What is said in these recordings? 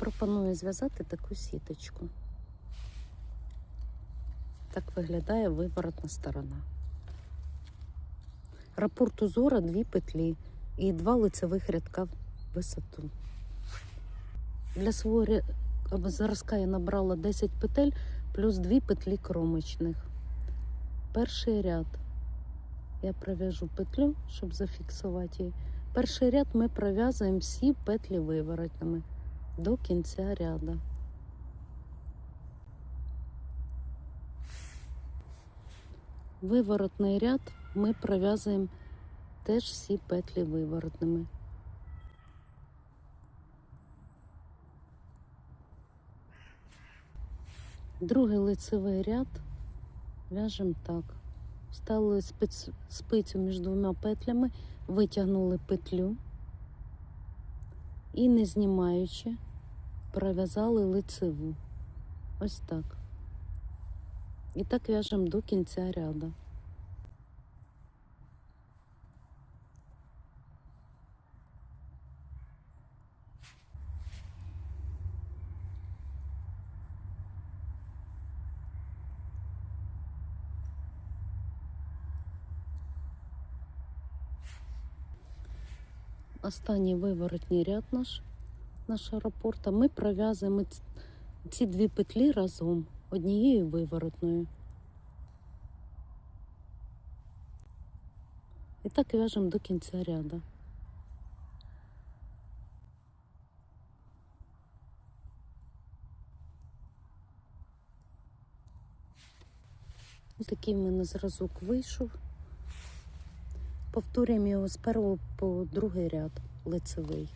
Пропоную зв'язати таку сіточку. Так виглядає виворотна сторона. Рапорт узора дві петлі і два лицевих рядка в висоту. Для свого зразка я набрала 10 петель плюс дві петлі кромочних. Перший ряд я пров'яжу петлю, щоб зафіксувати її. Перший ряд ми пров'язуємо всі петлі виворотними до кінця ряду. Виворотний ряд ми пров'язуємо теж всі петлі виворотними. Другий лицевий ряд в'яжемо так. Вставили спицю між двома петлями, витягнули петлю і, не знімаючи, пров'язали лицеву. Ось так. І так в'яжемо до кінця ряду. Останній виворотній ряд наш, нашого рапорта. Ми пров'язуємо ці дві петлі разом однією виворотною. І так в'яжемо до кінця ряду. Ось такий в мене зразок вийшов. Повторюємо його з першого по другий ряд лицевий.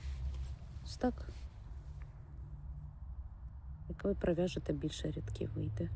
Ось так. Як ви пров'яжете більше рядків вийде.